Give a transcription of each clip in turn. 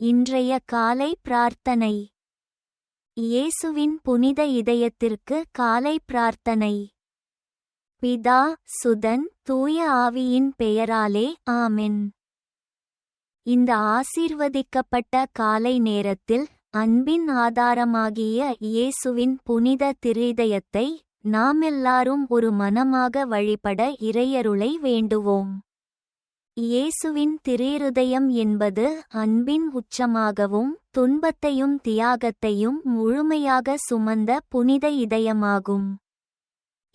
இன்றைய காலை பிரார்த்தனை. இயேசுவின் புனித இதயத்திற்கு காலை பிரார்த்தனை. பிதா சுதன் தூய ஆவியின் பெயராலே ஆமென். இந்த ஆசீர்வதிக்கப்பட்ட காலை நேரத்தில் அன்பின் ஆதாரமாகிய இயேசுவின் புனித திருஇதயத்தை நாமெல்லாரும் ஒரு மனமாக வழிபட இறையருளை வேண்டுவோம். இயேசுவின் திருஇருதயம் என்பது அன்பின் உச்சமாகவும் துன்பத்தையும் தியாகத்தையும் முழுமையாக சுமந்த புனித இதயமாகும்.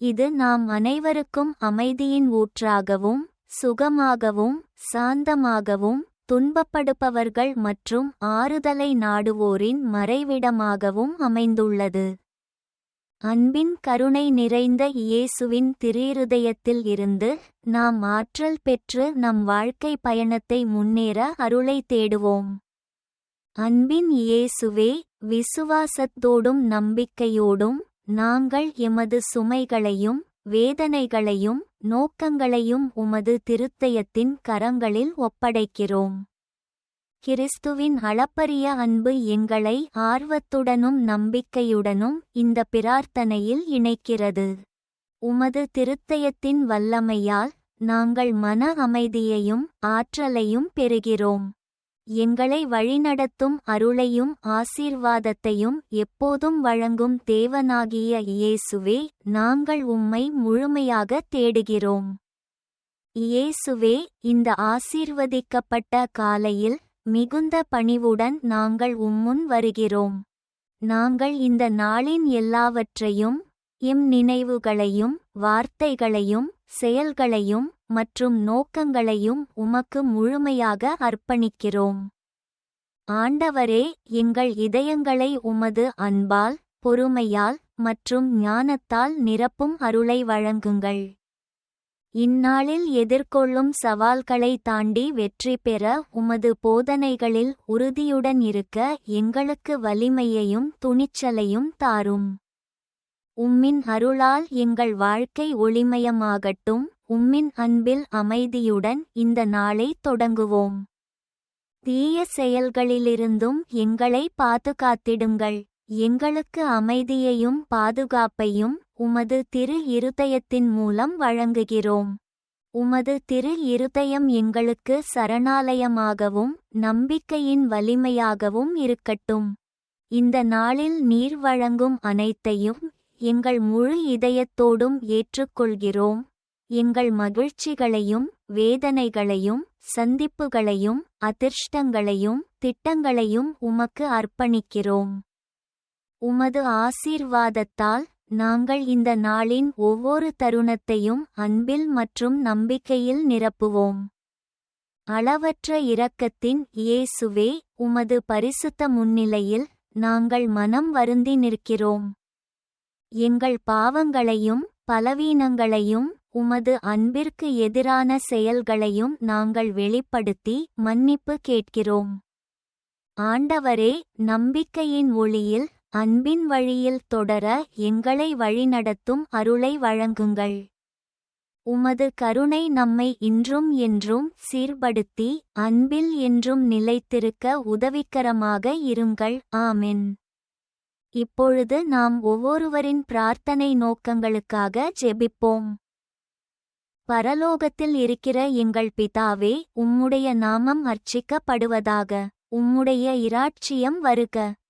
இது நாம் அனைவருக்கும் அமைதியின் ஊற்றாகவும் சுகமாகவும் சாந்தமாகவும் துன்பப்படுபவர்கள் மற்றும் ஆறுதலை நாடுவோரின் மறைவிடமாகவும் அமைந்துள்ளது. அன்பின் கருணை நிறைந்த இயேசுவின் திருஇருதயத்தில் இருந்து நாம் ஆற்றல் பெற்று நம் வாழ்க்கை பயணத்தை முன்னேற அருளை தேடுவோம். அன்பின் இயேசுவே விசுவாசத்தோடும் நம்பிக்கையோடும் நாங்கள் எமது சுமைகளையும் வேதனைகளையும் நோக்கங்களையும் உமது திருத்தயத்தின் கரங்களில் ஒப்படைக்கிறோம். கிறிஸ்துவின் அளப்பரிய அன்பு எங்களை ஆர்வத்துடனும் நம்பிக்கையுடனும் இந்த பிரார்த்தனையில் இணைக்கிறது. உமது திருத்தயத்தின் வல்லமையால் நாங்கள் மன அமைதியையும் ஆற்றலையும் பெறுகிறோம். எங்களை வழிநடத்தும் அருளையும் ஆசீர்வாதத்தையும் எப்போதும் வழங்கும் தேவனாகிய இயேசுவே நாங்கள் உம்மை முழுமையாக தேடுகிறோம். இயேசுவே இந்த ஆசீர்வதிக்கப்பட்ட காலையில் மிகுந்த பணிவுடன் நாங்கள் உம்முன் வருகிறோம். நாங்கள் இந்த நாளின் எல்லாவற்றையும் எம் நினைவுகளையும் வார்த்தைகளையும் செயல்களையும் மற்றும் நோக்கங்களையும் உமக்கு முழுமையாக அர்ப்பணிக்கிறோம். ஆண்டவரே எங்கள் இதயங்களை உமது அன்பால் பொறுமையால் மற்றும் ஞானத்தால் நிரப்பும் அருளை வழங்குங்கள். இந்நாளில் எதிர்கொள்ளும் சவால்களை தாண்டி வெற்றி பெற உமது போதனைகளில் உறுதியுடன் இருக்க எங்களுக்கு வலிமையையும் துணிச்சலையும் தாரும். உம்மின் அருளால் எங்கள் வாழ்க்கை ஒளிமயமாகட்டும். உம்மின் அன்பில் அமைதியுடன் இந்த நாளை தொடங்குவோம். தீய செயல்களிலிருந்தும் எங்களை பாதுகாத்திடுங்கள். எங்களுக்கு அமைதியையும் பாதுகாப்பையும் உமது திரு இருதயத்தின் மூலம் வழங்குகிறோம். உமது திரு இருதயம் எங்களுக்கு சரணாலயமாகவும் நம்பிக்கையின் வலிமையாகவும் இருக்கட்டும். இந்த நாளில் நீர் வழங்கும் அனைத்தையும் எங்கள் முழு இதயத்தோடும் ஏற்றுக்கொள்கிறோம். எங்கள் மகிழ்ச்சிகளையும் வேதனைகளையும் சந்திப்புகளையும் அதிர்ஷ்டங்களையும் திட்டங்களையும் உமக்கு அர்ப்பணிக்கிறோம். உமது ஆசீர்வாதத்தால் நாங்கள் இந்த நாளின் ஒவ்வொரு தருணத்தையும் அன்பில் மற்றும் நம்பிக்கையில் நிரப்புவோம். அளவற்ற இரக்கத்தின் இயேசுவே உமது பரிசுத்த முன்னிலையில் நாங்கள் மனம் வருந்தி நிற்கிறோம். எங்கள் பாவங்களையும் பலவீனங்களையும் உமது அன்பிற்கு எதிரான செயல்களையும் நாங்கள் வெளிப்படுத்தி மன்னிப்பு கேட்கிறோம். ஆண்டவரே நம்பிக்கையின் ஒளியில் அன்பின் வழியில் தொடர எங்களை வழிநடத்தும் அருளை வழங்குங்கள். உமது கருணை நம்மை இன்றும் என்றும் சீர்படுத்தி அன்பில் என்றும் நிலைத்திருக்க உதவிக்கரமாக இருங்கள். ஆமென். இப்பொழுது நாம் ஒவ்வொருவரின் பிரார்த்தனை நோக்கங்களுக்காக ஜெபிப்போம். பரலோகத்தில் இருக்கிற எங்கள் பிதாவே உம்முடைய நாமம் அர்ச்சிக்கப்படுவதாக உம்முடைய இராட்சியம் வருக.